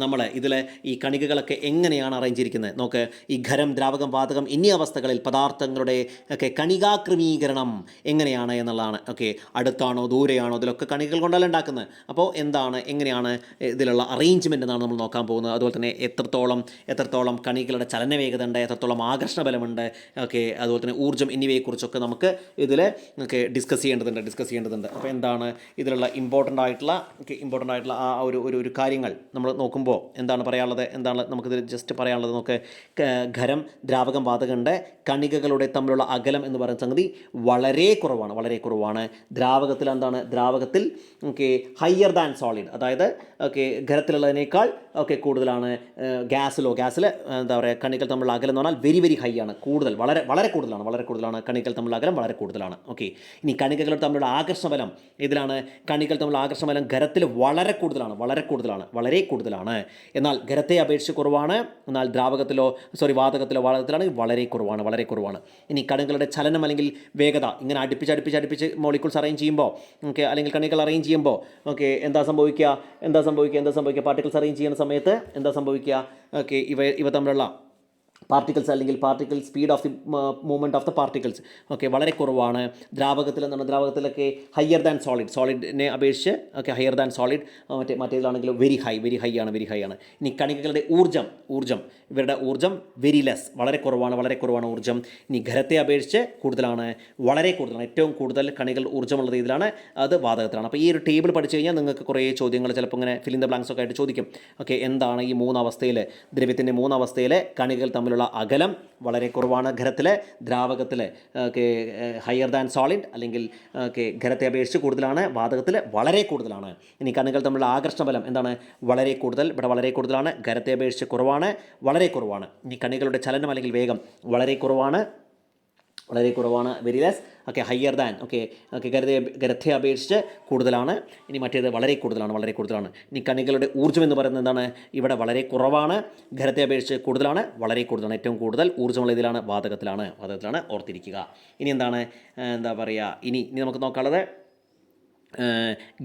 നമ്മൾ ഇതിൽ ഈ കണികകളൊക്കെ എങ്ങനെയാണ് അറേഞ്ച് ചെയ്തിരിക്കുന്നത് നോക്ക് ഈ ഖരം ദ്രാവകം വാതകം എന്നീ അവസ്ഥകളിൽ പദാർത്ഥങ്ങളുടെ ഒക്കെ കണികാക്രമീകരണം എങ്ങനെയാണ് എന്നുള്ളതാണ്. ഓക്കെ അടുത്താണോ ദൂരെയാണോ ഇതിലൊക്കെ കണികകൾ കൊണ്ടല്ല ഉണ്ടാക്കുന്നത് അപ്പോൾ എന്താണ് എങ്ങനെയാണ് ഇതിലുള്ള അറേഞ്ച്മെന്റ് എന്നാണ് നമ്മൾ നോക്കാൻ പോകുന്നത്. അതുപോലെ തന്നെ എത്രത്തോളം എത്രത്തോളം കണികളുടെ ചലന വേഗത ഉണ്ട് എത്രത്തോളം ആകർഷണ ബലമുണ്ട് ഓക്കെ അതുപോലെ തന്നെ ഊർജം എന്നിവയെക്കുറിച്ചൊക്കെ നമുക്ക് ഇതിൽ ഒക്കെ ഡിസ്കസ് ചെയ്യേണ്ടതുണ്ട് ഡിസ്കസ് ചെയ്യേണ്ടതുണ്ട്. അപ്പോൾ എന്താണ് ഇതിലുള്ള ഇമ്പോർട്ടന്റ് ആയിട്ടുള്ള ഇമ്പോർട്ടന്റ് ആയിട്ടുള്ള ആ ഒരു ഒരു ഒരു ഒരു കാര്യങ്ങൾ നമ്മൾ നോക്കുമ്പോൾ എന്താണ് പറയാനുള്ളത്? എന്താണ് നമുക്കിതിൽ ജസ്റ്റ് പറയാനുള്ളത്? നമുക്ക് ഖരം ദ്രാവകം വാതകന്റെ കണികകളുടെ തമ്മിലുള്ള അകലം എന്ന് പറയുന്ന സംഗതി വളരെ കുറവാണ് വളരെ കുറവാണ്. ദ്രാവകത്തിൽ എന്താണ്? ദ്രാവകത്തിൽ ഓക്കെ ഹയർ ദാൻ സോളിഡ് അതായത് ഓക്കെ ഖരത്തിലുള്ളതിനേക്കാൾ ഓക്കെ കൂടുതലാണ് ഗ്യാസിലോ ഗ്യാസിൽ എന്താ പറയുക കണികൾ തമ്മിലുള്ള അകലം എന്ന് പറഞ്ഞാൽ വെരി വെരി ഹൈ ആണ്. കൂടുതൽ വളരെ വളരെ കൂടുതലാണ് വളരെ കൂടുതലാണ് കണികൾ തമ്മിലുള്ള അകലം വളരെ കൂടുതലാണ്. ഓക്കെ ഇനി കണികകൾ തമ്മിലുള്ള ആകർഷണ ബലം ഇതിലാണ് കണികൾ തമ്മിലുള്ള ആകർഷണ ബലം ഖരത്തിൽ വളരെ കൂടുതലാണ് വളരെ കൂടുതലാണ് വളരെ കൂടുതലാണ്. എന്നാൽ ഖരത്തെ അപേക്ഷിച്ച് കുറവാണ് എന്നാൽ ദ്രാവകത്തിലോ സോറി വാതകത്തിലോ വാതകത്തിലാണെങ്കിൽ വളരെ കുറവാണ് വളരെ കുറവാണ്. ഇനി കണികളുടെ ചലനം അല്ലെങ്കിൽ വേഗത ഇങ്ങനെ അടുപ്പിച്ച് അടുപ്പിച്ച് അടുപ്പിച്ച് മോളിക്യൂൾസ് അറേഞ്ച് ചെയ്യുമ്പോൾ ഓക്കെ അല്ലെങ്കിൽ കണികൾ അറേഞ്ച് ചെയ്യുമ്പോൾ ഓക്കെ എന്താ സംഭവിക്കുക? എന്താ സംഭവിക്കുക? എന്താ സംഭവിക്കുക? പാർട്ടിക്കിൾസ് അറേഞ്ച് ചെയ്യുന്ന സമയത്ത് എന്താ സംഭവിക്കുക? ഓക്കെ ഇവ ഇവ തമ്മിലുള്ള പാർട്ടിക്കിൾസ് അല്ലെങ്കിൽ particle speed of the movement of the particles okay വളരെ കുറവാണ്. ദ്രാവകത്തിൽ എന്താണ്? ദ്രാവകത്തിലൊക്കെ ഹയർ ദാൻ സോളിഡ് സോളിഡിനെ അപേക്ഷിച്ച് ഓക്കെ ഹയർ ദാൻ സോളിഡ് മറ്റേ മറ്റേതിലാണെങ്കിൽ വെരി ഹൈ വെരി ഹൈ ആണ് വെരി ഹൈ ആണ്. ഇനി കണികകളുടെ ഊർജം ഊർജം ഇവരുടെ ഊർജം വെരി ലെസ് വളരെ കുറവാണ് വളരെ കുറവാണ് ഊർജം. ഇനി ഖരത്തെ അപേക്ഷിച്ച് കൂടുതലാണ് വളരെ കൂടുതലാണ് ഏറ്റവും കൂടുതൽ കണികൾ ഊർജമുള്ള രീതിയിലാണ് അത് വാതകത്തിലാണ്. അപ്പോൾ ഈ ഒരു ടേബിൾ പഠിച്ചു കഴിഞ്ഞാൽ നിങ്ങൾക്ക് കുറേ ചോദ്യങ്ങൾ ചിലപ്പോൾ ഇങ്ങനെ ഫിലിം ദ ബ്ലാങ്ക്സ് ഒക്കെ ആയിട്ട് ചോദിക്കും. ഓക്കെ എന്താണ് ഈ മൂന്ന് അവസ്ഥയിൽ ദ്രവ്യത്തിന്റെ മൂന്ന് കണികൾ തമ്മിലുള്ള അകലം വളരെ കുറവാണ് ഖരത്തിലെ ദ്രാവകത്തിൽ ഹയർ ദാൻ സോളിഡ് അല്ലെങ്കിൽ ഖരത്തെ അപേക്ഷിച്ച് കൂടുതലാണ് വാതകത്തിൽ വളരെ കൂടുതലാണ്. ഇനി കണ്ണുകൾ തമ്മിലുള്ള ആകർഷണ ബലം എന്താണ്? വളരെ കൂടുതൽ ഇവിടെ വളരെ കൂടുതലാണ് ഖരത്തെ അപേക്ഷിച്ച് കുറവാണ് വളരെ കുറവാണ്. ഇനി കണികളുടെ ചലനം അല്ലെങ്കിൽ വേഗം വളരെ കുറവാണ് വളരെ കുറവാണ്. Very less okay higher than okay okay ഗരതയെ ഗരത്തെ അപേക്ഷിച്ച് കൂടുതലാണ്. ഇനി മറ്റേത് വളരെ കൂടുതലാണ് വളരെ കൂടുതലാണ്. ഇനി കണികളുടെ ഊർജം എന്ന് പറയുന്നത് എന്താണ്? ഇവിടെ വളരെ കുറവാണ്. ഗരത്തെ അപേക്ഷിച്ച് കൂടുതലാണ് വളരെ കൂടുതലാണ്. ഏറ്റവും കൂടുതൽ ഊർജമുള്ള ഇതിലാണ് വാതകത്തിലാണ്. വാതകത്തിലാണ് ഓർത്തിരിക്കുക. ഇനി എന്താണ്? എന്താ പറയുക ഇനി ഇനി നമുക്ക് നോക്കാനുള്ളത്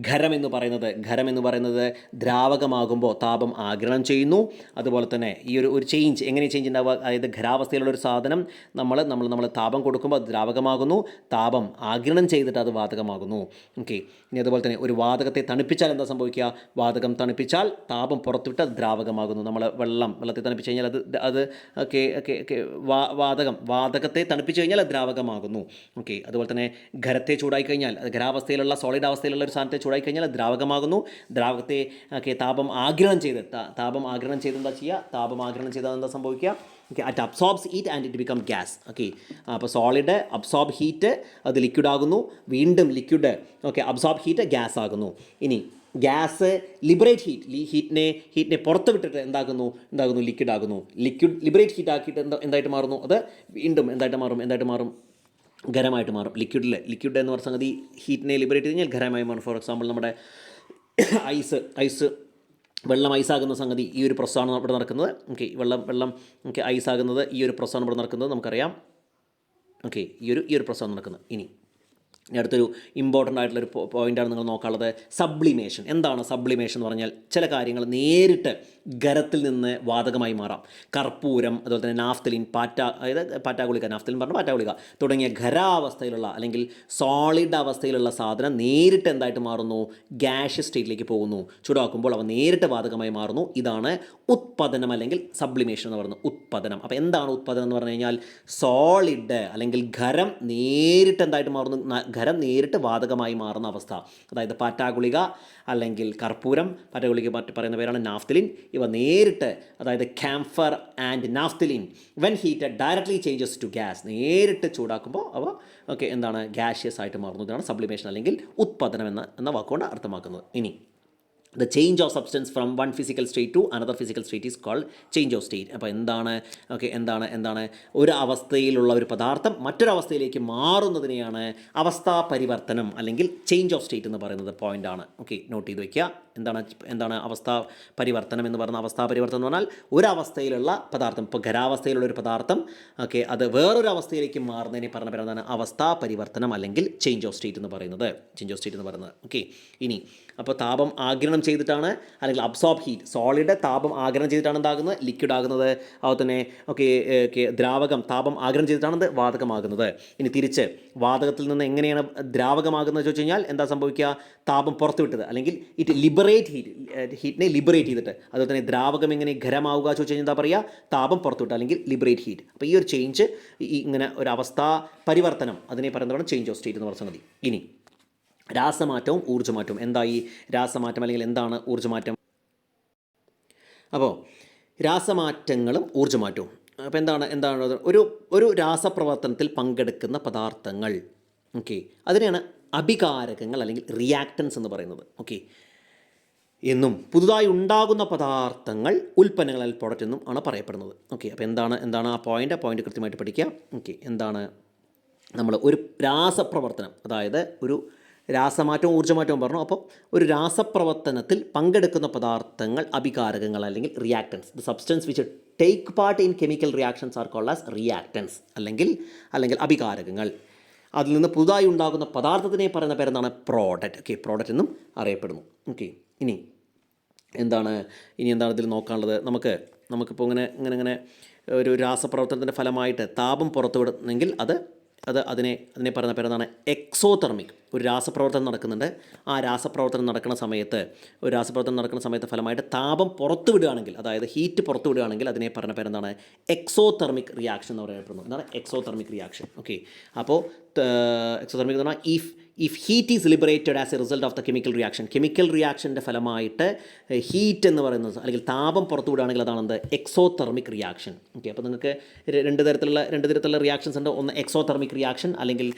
ഖരം എന്ന് പറയുന്നത് ഖരം എന്ന് പറയുന്നത് ദ്രാവകമാകുമ്പോൾ താപം ആഗിരണം ചെയ്യുന്നു. അതുപോലെ തന്നെ ഈ ഒരു ഒരു ചേഞ്ച് എങ്ങനെ ചേഞ്ച് ഉണ്ടാവുക? അതായത് ഖരാവസ്ഥയിലുള്ള ഒരു സാധനം നമ്മൾ നമ്മൾ നമ്മൾ താപം കൊടുക്കുമ്പോൾ അത് ദ്രാവകമാകുന്നു. താപം ആഗിരണം ചെയ്തിട്ട് അത് വാതകമാകുന്നു. ഓക്കെ ഇനി അതുപോലെ തന്നെ ഒരു വാതകത്തെ തണുപ്പിച്ചാൽ എന്താ സംഭവിക്കുക? വാതകം തണുപ്പിച്ചാൽ താപം പുറത്തുവിട്ട് അത് ദ്രാവകമാകുന്നു. നമ്മൾ വെള്ളം വെള്ളത്തെ തണുപ്പിച്ച് കഴിഞ്ഞാൽ അത് അത് ഓക്കെ ഓക്കെ ഓക്കെ വാ വാതകം വാതകത്തെ തണുപ്പിച്ച് കഴിഞ്ഞാൽ അത് ദ്രാവകമാകുന്നു. ഓക്കെ അതുപോലെ തന്നെ ഖരത്തെ ചൂടായി കഴിഞ്ഞാൽ ഖരാവസ്ഥയിലുള്ള സോളിഡ് അവസ്ഥയിലുള്ള ഒരു സാധനത്തെ ചൂടായി കഴിഞ്ഞാൽ ദ്രാവകമാകുന്നു. ദ്രാവകത്തെ ഓക്കെ താപം ആഗിരണം ചെയ്ത് താപം ആഗിരണം ചെയ്ത് എന്താ ചെയ്യുക? താപം ആഗിരണം ചെയ്താൽ എന്താ സംഭവിക്കുക? Okay at absorbs heat and it become gas. Okay അപ്പോൾ സോളിഡ് അബ്സോർബ് ഹീറ്റ് അത് ലിക്വിഡ് ആകുന്നു. വീണ്ടും liquid okay absorb heat gas ആകുന്നു. ഇനി ഗ്യാസ് ലിബറേറ്റ് ഹീറ്റ് ലീ ഹീറ്റിനെ ഹീറ്റിനെ പുറത്ത് വിട്ടിട്ട് എന്താകുന്നു? എന്താകുന്നു? ലിക്വിഡ് ആകുന്നു. ലിക്വിഡ് ലിബറേറ്റ് ഹീറ്റ് ആക്കിയിട്ട് എന്താ എന്തായിട്ട് മാറുന്നു? അത് വീണ്ടും എന്തായിട്ട് മാറും? എന്തായിട്ട് മാറും? ഖരമായിട്ട് മാറും. ലിക്വിഡിൽ ലിക്വിഡ് എന്ന് പറഞ്ഞ സംഗതി ഹീറ്റിനെ ലിബറേറ്റ് ചെയ്ത് കഴിഞ്ഞാൽ ഖരമായി മാറും. ഫോർ എക്സാമ്പിൾ നമ്മുടെ ഐസ് ഐസ് വെള്ളം ഐസാകുന്ന സംഗതി ഈ ഒരു പ്രോസസ്സാണ് ഇവിടെ നടക്കുന്നത്. ഓക്കെ വെള്ളം വെള്ളം ഓക്കെ ഐസാകുന്നത് ഈ ഒരു പ്രോസസ്സാണ് ഇവിടെ നടക്കുന്നത് നമുക്കറിയാം. ഓക്കെ ഈ ഒരു ഈ ഒരു പ്രോസസ്സാണ് നടക്കുന്നത്. ഇനി ഇനി അടുത്തൊരു ഇമ്പോർട്ടന്റ് ആയിട്ടുള്ളൊരു പോയിന്റാണ് നിങ്ങൾ നോക്കാനുള്ളത്. സബ്ലിമേഷൻ എന്താണ് സബ്ലിമേഷൻ എന്ന് പറഞ്ഞാൽ ചില കാര്യങ്ങൾ നേരിട്ട് ഖരത്തിൽ നിന്ന് വാതകമായി മാറാം. കർപ്പൂരം അതുപോലെ തന്നെ നാഫ്തലിൻ പാറ്റ അതായത് പാറ്റാഗുളിക നാഫ്തലിൻ പറഞ്ഞ പാറ്റാഗുളിക തുടങ്ങിയ ഖരാവസ്ഥയിലുള്ള അല്ലെങ്കിൽ സോളിഡ് അവസ്ഥയിലുള്ള സാധനം നേരിട്ട് എന്തായിട്ട് മാറുന്നു? ഗ്യാഷ് സ്റ്റേറ്റിലേക്ക് പോകുന്നു. ചൂടാക്കുമ്പോൾ അവ നേരിട്ട് വാതകമായി മാറുന്നു. ഇതാണ് ഉത്പതനം അല്ലെങ്കിൽ സബ്ലിമേഷൻ എന്ന് പറയുന്നത്. ഉത്പതനം അപ്പോൾ എന്താണ് ഉത്പതനം എന്ന് പറഞ്ഞു കഴിഞ്ഞാൽ സോളിഡ് അല്ലെങ്കിൽ ഖരം നേരിട്ട് എന്തായിട്ട് മാറുന്നു? ഖരം നേരിട്ട് വാതകമായി മാറുന്ന അവസ്ഥ. അതായത് പാറ്റാഗുളിക അല്ലെങ്കിൽ കർപ്പൂരം പാറ്റാഗുളിക മറ്റു പറയുന്ന പേരാണ് നാഫ്തലിൻ. ഇവ നേരിട്ട് അതായത് camphor and naphthalene when heated directly changes to gas നേരിട്ട് ചൂടാക്കുമ്പോൾ അവ ഓക്കെ എന്താണ് ഗ്യാഷ്യസ് ആയിട്ട് മാറുന്നു. ഇതാണ് സബ്ലിമേഷൻ അല്ലെങ്കിൽ ഉത്പാദനം എന്ന എന്ന വാക്കുകൊണ്ട് അർത്ഥമാക്കുന്നത്. ഇനി the change of substance from one physical state to another physical state is called change of state അപ്പോൾ എന്താണ്? ഓക്കെ എന്താണ്? എന്താണ്? ഒരു അവസ്ഥയിലുള്ള ഒരു പദാർത്ഥം മറ്റൊരവസ്ഥയിലേക്ക് മാറുന്നതിനെയാണ് അവസ്ഥാ പരിവർത്തനം അല്ലെങ്കിൽ ചേഞ്ച് ഓഫ് സ്റ്റേറ്റ് എന്ന് പറയുന്നത് പോയിന്റാണ് ഓക്കെ നോട്ട് ചെയ്ത് വയ്ക്കുക എന്താണ്? എന്താണ് അവസ്ഥാ പരിവർത്തനം എന്ന് പറയുന്ന അവസ്ഥാ പരിവർത്തനം എന്ന് പറഞ്ഞാൽ ഒരവസ്ഥയിലുള്ള പദാർത്ഥം. ഇപ്പോൾ ഖരാവസ്ഥയിലുള്ള ഒരു പദാർത്ഥം ഓക്കെ അത് വേറൊരു അവസ്ഥയിലേക്ക് മാറുന്നതിനെ പറഞ്ഞ പേര് എന്താണ് അവസ്ഥാ പരിവർത്തനം അല്ലെങ്കിൽ ചേഞ്ച് ഓഫ് സ്റ്റേറ്റ് എന്ന് പറയുന്നത്. ചേഞ്ച് ഓഫ് സ്റ്റേറ്റ് എന്ന് പറയുന്നത്. ഓക്കെ ഇനി അപ്പോൾ താപം ആഗിരണം ചെയ്തിട്ടാണ് അല്ലെങ്കിൽ അബ്സോർബ് ഹീറ്റ് സോളിഡ് താപം ആഗിരണം ചെയ്തിട്ടാണ് എന്താകുന്നത്? ലിക്വിഡ് ആകുന്നത്. അതുപോലെ തന്നെ ഓക്കെ ദ്രാവകം താപം ആഗിരണം ചെയ്തിട്ടാണ് വാതകമാകുന്നത്. ഇനി തിരിച്ച് വാതകത്തിൽ നിന്ന് എങ്ങനെയാണ് ദ്രാവകമാകുന്നത് ചോദിച്ചു കഴിഞ്ഞാൽ എന്താ സംഭവിക്കുക? താപം പുറത്തുവിട്ടത് അല്ലെങ്കിൽ ഇറ്റ് ലിബറേറ്റ് ഹീറ്റ് ഹീറ്റിനെ ലിബറേറ്റ് ചെയ്തിട്ട്. അതുപോലെ തന്നെ ദ്രാവകം എങ്ങനെ ഖരമാവുക ചോദിച്ചു കഴിഞ്ഞാൽ എന്താ പറയുക? താപം പുറത്തുവിട്ട് അല്ലെങ്കിൽ ലിബറേറ്റ് ഹീറ്റ് അപ്പോൾ ഈ ഒരു ചേഞ്ച് ഇങ്ങനെ ഒരു അവസ്ഥ പരിവർത്തനം അതിനെ പറയുന്നതാണ് ചേഞ്ച് ഓഫ് സ്റ്റേറ്റ് എന്ന് പറഞ്ഞ സംഗതി. ഇനി രാസമാറ്റവും ഊർജമാറ്റവും. എന്തായി? രാസമാറ്റം അല്ലെങ്കിൽ എന്താണ് ഊർജമാറ്റം? അപ്പോൾ രാസമാറ്റങ്ങളും ഊർജമാറ്റവും. അപ്പോൾ എന്താണ് എന്താണ് ഒരു ഒരു രാസപ്രവർത്തനത്തിൽ പങ്കെടുക്കുന്ന പദാർത്ഥങ്ങൾ. ഓക്കെ. അതിനെയാണ് അഭികാരകങ്ങൾ അല്ലെങ്കിൽ റിയാക്ടൻസ് എന്ന് പറയുന്നത്. ഓക്കെ. എന്നും പുതുതായി ഉണ്ടാകുന്ന പദാർത്ഥങ്ങൾ ഉൽപ്പന്നങ്ങൾ അല്ലെങ്കിൽ പ്രൊഡക്റ്റ് എന്നും ആണ് പറയപ്പെടുന്നത്. ഓക്കെ. അപ്പോൾ എന്താണ് എന്താണ് ആ പോയിന്റ് ആ പോയിന്റ് കൃത്യമായിട്ട് പഠിക്കുക ഓക്കെ. എന്താണ്? നമ്മൾ ഒരു രാസപ്രവർത്തനം അതായത് ഒരു രാസമാറ്റവും ഊർജമാറ്റവും പറഞ്ഞു. അപ്പോൾ ഒരു രാസപ്രവർത്തനത്തിൽ പങ്കെടുക്കുന്ന പദാർത്ഥങ്ങൾ അഭികാരകങ്ങൾ അല്ലെങ്കിൽ reactants the substance which take part in chemical reactions are call as reactants അല്ലെങ്കിൽ അല്ലെങ്കിൽ അഭികാരകങ്ങൾ. അതിൽ നിന്ന് പുതുതായി ഉണ്ടാകുന്ന പദാർത്ഥത്തിനെ പറയുന്ന പേരെന്താണ്? പ്രോഡക്റ്റ് ഓക്കെ പ്രോഡക്റ്റ് എന്നും അറിയപ്പെടുന്നു. ഓക്കെ ഇനി എന്താണ് ഇനി എന്താണ് ഇതിൽ നോക്കാനുള്ളത്? നമുക്ക് നമുക്കിപ്പോൾ ഇങ്ങനെ ഇങ്ങനെ ഇങ്ങനെ ഒരു രാസപ്രവർത്തനത്തിന്റെ ഫലമായിട്ട് താപം പുറത്തുവിടുന്നെങ്കിൽ അത് അത് അതിനെ അതിനെ പറയുന്ന പേരെന്താണ്? എക്സോതെർമിക് ഒരു രാസപ്രവർത്തനം നടക്കുന്നുണ്ട്. ആ രാസപ്രവർത്തനം നടക്കുന്ന സമയത്ത് ഒരു രാസപ്രവർത്തനം നടക്കുന്ന സമയത്ത് ഫലമായിട്ട് താപം പുറത്തു വിടുകയാണെങ്കിൽ അതായത് ഹീറ്റ് പുറത്തു വിടുകയാണെങ്കിൽ അതിനെ പറഞ്ഞ പേരെന്താണ്? എക്സോതെർമിക് റിയാക്ഷൻ എന്ന് പറയപ്പെടുന്നു. എന്താണ് എക്സോതെർമിക് റിയാക്ഷൻ ഓക്കെ അപ്പോൾ എക്സോതെർമിക് എന്ന് പറഞ്ഞാൽ if if heat is liberated as a result of the chemical reaction chemical റിയാക്ഷന്റെ ഫലമായിട്ട് ഹീറ്റ് എന്ന് പറയുന്നത് അല്ലെങ്കിൽ താപം പുറത്തു വിടുകയാണെങ്കിൽ അതാണ് എന്ത്? എക്സോതെർമിക് റിയാക്ഷൻ ഓക്കെ അപ്പോൾ നിങ്ങൾക്ക് രണ്ട് തരത്തിലുള്ള രണ്ട് തരത്തിലുള്ള റിയാക്ഷൻസ് ഉണ്ട്. ഒന്ന് എക്സോതെർമിക് റിയാക്ഷൻ അല്ലെങ്കിൽ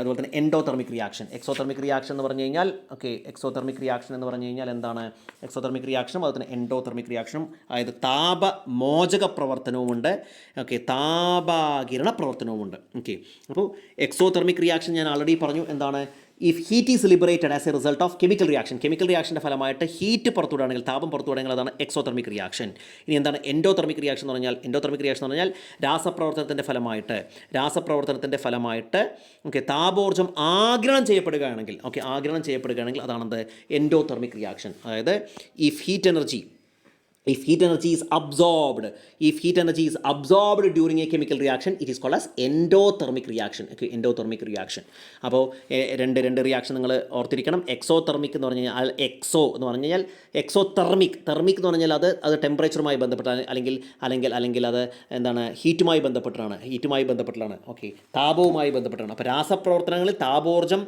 അതുപോലെ തന്നെ എൻഡോതെർമിക് റിയാക്ഷൻ എക്സോതെർമിക് റിയാക്ഷൻ എന്ന് പറഞ്ഞു കഴിഞ്ഞാൽ ഓക്കെ എക്സോതെർമിക് റിയാക്ഷൻ എന്ന് പറഞ്ഞു കഴിഞ്ഞാൽ എന്താണ്? എക്സോതെർമിക് റിയാക്ഷനും അതുപോലെ തന്നെ എൻഡോതെർമിക് റിയാക്ഷനും അതായത് താപമോചക പ്രവർത്തനവുമുണ്ട് ഓക്കെ താപാകിരണ പ്രവർത്തനവുമുണ്ട് ഓക്കെ അപ്പോൾ എക്സോതെർമിക് റിയാക്ഷൻ ഞാൻ ആൾറെഡി പറഞ്ഞു. എന്താണ്? If heat is liberated as a result of chemical reaction chemical റിയാക്ഷന്റെ ഫലമായിട്ട് ഹീറ്റ് പുറത്തുവിടുകയാണെങ്കിൽ താപം പുറത്തുവിടുകയാണെങ്കിൽ അതാണ് എക്സോതെർമിക് റിയാക്ഷൻ ഇനി എന്താണ് എൻഡോതെർമിക് റിയാക്ഷൻ എന്ന് പറഞ്ഞാൽ എൻഡോതെർമിക് റിയാക്ഷൻ എന്ന് പറഞ്ഞാൽ രാസപ്രവർത്തനത്തിന്റെ ഫലമായിട്ട് രാസപ്രവർത്തനത്തിന്റെ ഫലമായിട്ട് ഓക്കെ താപോർജം ആഗിരണം ചെയ്യപ്പെടുകയാണെങ്കിൽ ഓക്കെ ആഗിരണം ചെയ്യപ്പെടുകയാണെങ്കിൽ അതാണെന്ത്? എൻഡോതെർമിക് റിയാക്ഷൻ അതായത് if heat energy if heat energy is absorbed if heat energy is absorbed during a chemical reaction it is called as endothermic reaction. Okay endothermic reaction. അപ്പോൾ രണ്ട് രണ്ട് റിയാക്ഷൻ നിങ്ങൾ ഓർത്തിരിക്കണം. എക്സോ തെർമിക് എന്ന് പറഞ്ഞു കഴിഞ്ഞാൽ എക്സോ എന്ന് പറഞ്ഞു കഴിഞ്ഞാൽ എക്സോ തെർമിക് തെർമിക് എന്ന് പറഞ്ഞാൽ അത് അത് ടെമ്പറേച്ചറുമായി ബന്ധപ്പെട്ട അല്ലെങ്കിൽ അല്ലെങ്കിൽ അല്ലെങ്കിൽ അത് എന്താണ് ഹീറ്റുമായി ബന്ധപ്പെട്ടാണ്. ഹീറ്റുമായി ബന്ധപ്പെട്ടാണ് ഓക്കെ താപവുമായി ബന്ധപ്പെട്ടാണ്. അപ്പോൾ രാസപ്രവർത്തനങ്ങളിൽ താപോർജം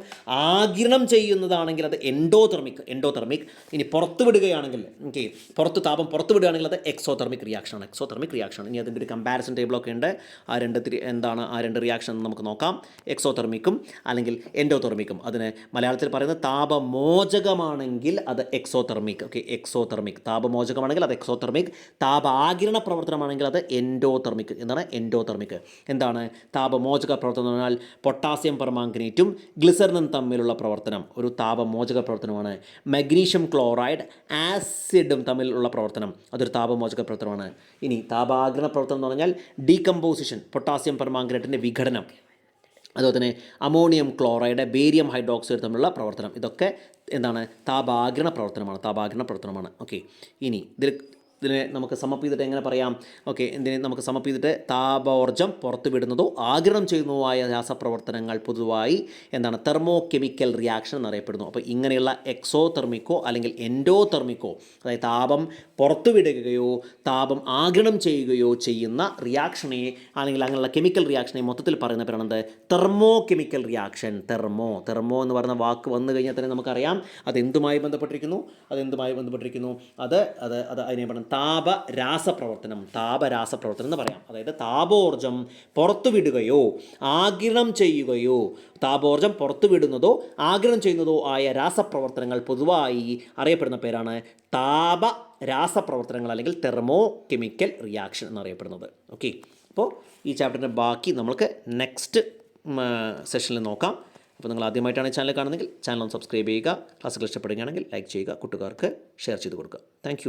ആഗിരണം ചെയ്യുന്നതാണെങ്കിൽ അത് എൻഡോതെർമിക് എൻഡോതെർമിക് ഇനി പുറത്ത് വിടുകയാണെങ്കിൽ ഓക്കെ പുറത്ത് താപം പുറത്തു വിടുകയാണെങ്കിൽ അത് എക്സോതെർമിക് റിയാക്ഷനാണ് എക്സോതെർമിക് റിയാക്ഷൻ ഇനി അതിന്റെ ഒരു കമ്പാരിസൺ ടേബിളൊക്കെ ഉണ്ട്. ആ രണ്ട് എന്താണ് ആ രണ്ട് റിയാക്ഷൻ നമുക്ക് നോക്കാം. എക്സോതെർമിക്കും അല്ലെങ്കിൽ എൻഡോതെർമിക്കും അതിന് മലയാളത്തിൽ പറയുന്നത് താപമോചകമാണെങ്കിൽ അത് എക്സോതെർമിക് ഓക്കെ എക്സോതെർമിക് താപമോചകമാണെങ്കിൽ അത് എക്സോതെർമിക് താപാകിരണ പ്രവർത്തനമാണെങ്കിൽ അത് എൻഡോതെർമിക് എന്താണ് എൻഡോതെർമിക് എന്താണ് താപമോചക പ്രവർത്തനം എന്ന് പറഞ്ഞാൽ പൊട്ടാസ്യം പെർമാംഗനേറ്റും ഗ്ലിസറിനും തമ്മിലുള്ള പ്രവർത്തനം. ഒരു താപമോചക പ്രവർത്തനമാണ്. മഗ്നീഷ്യം ക്ലോറൈഡ് ആസിഡും തമ്മിലുള്ള പ്രവർത്തനം. അതൊരു താപമോചക പ്രവർത്തനമാണ്. ഇനി താപാഗ്രഹ പ്രവർത്തനം എന്ന് പറഞ്ഞാൽ ഡീകമ്പോസിഷൻ പൊട്ടാസ്യം പെർമാങ്കനേറ്റിന്റെ വിഘടനം അതുപോലെ തന്നെ അമോണിയം ക്ലോറൈഡ് ബേരിയം ഹൈഡ്രോക്സൈഡ് തമ്മിലുള്ള പ്രവർത്തനം. ഇതൊക്കെ എന്താണ്? താപാഗ്രഹ പ്രവർത്തനമാണ് താപാഗ്രഹ പ്രവർത്തനമാണ്. ഓക്കെ ഇനി ഇതിൽ ഇതിനെ നമുക്ക് സമപ്പ് ചെയ്തിട്ട് എങ്ങനെ പറയാം? ഓക്കെ എന്തിനെ നമുക്ക് സമപ്പ് ചെയ്തിട്ട് താപോർജം പുറത്തു വിടുന്നതോ ആഗിരണം ആയ രാസപ്രവർത്തനങ്ങൾ പൊതുവായി എന്താണ്? തെർമോ കെമിക്കൽ റിയാക്ഷൻ എന്നറിയപ്പെടുന്നു. അപ്പോൾ ഇങ്ങനെയുള്ള എക്സോ തെർമിക്കോ അല്ലെങ്കിൽ എൻഡോ തെർമിക്കോ അതായത് താപം പുറത്തുവിടുകയോ താപം ആഗിരണം ചെയ്യുകയോ ചെയ്യുന്ന റിയാക്ഷനെ അല്ലെങ്കിൽ അങ്ങനെയുള്ള കെമിക്കൽ റിയാക്ഷനെ മൊത്തത്തിൽ പറയുന്ന പേരാണെന്ത് thermo chemical reaction thermo thermo എന്ന് പറയുന്ന വാക്ക് വന്നു കഴിഞ്ഞാൽ തന്നെ നമുക്കറിയാം. അത് എന്തുമായി ബന്ധപ്പെട്ടിരിക്കുന്നു? അത് എന്തുമായി ബന്ധപ്പെട്ടിരിക്കുന്നു? അത് അത് അത് അതിനെ പറയുന്നത് താപ രാസപ്രവർത്തനം താപരാസപ്രവർത്തനം എന്ന് പറയാം. അതായത് താപോർജം പുറത്തുവിടുകയോ ആഗിരണം ചെയ്യുകയോ താപോർജം പുറത്തുവിടുന്നതോ ആഗിരണം ചെയ്യുന്നതോ ആയ രാസപ്രവർത്തനങ്ങൾ പൊതുവായി അറിയപ്പെടുന്ന പേരാണ് താപ രാസപ്രവർത്തനങ്ങൾ അല്ലെങ്കിൽ തെർമോ കെമിക്കൽ റിയാക്ഷൻ എന്നറിയപ്പെടുന്നത്. ഓക്കെ അപ്പോൾ ഈ ചാപ്റ്ററിന്റെ ബാക്കി നമുക്ക് നെക്സ്റ്റ് സെഷനിൽ നോക്കാം. അപ്പോൾ നിങ്ങൾ ആദ്യമായിട്ടാണ് ചാനൽ കാണുന്നതെങ്കിൽ ചാനൽ ഒന്ന് സബ്സ്ക്രൈബ് ചെയ്യുക. ക്ലാസ്സുകൾ ഇഷ്ടപ്പെടുകയാണെങ്കിൽ ലൈക്ക് ചെയ്യുക. കൂട്ടുകാർക്ക് ഷെയർ ചെയ്ത് കൊടുക്കുക. താങ്ക്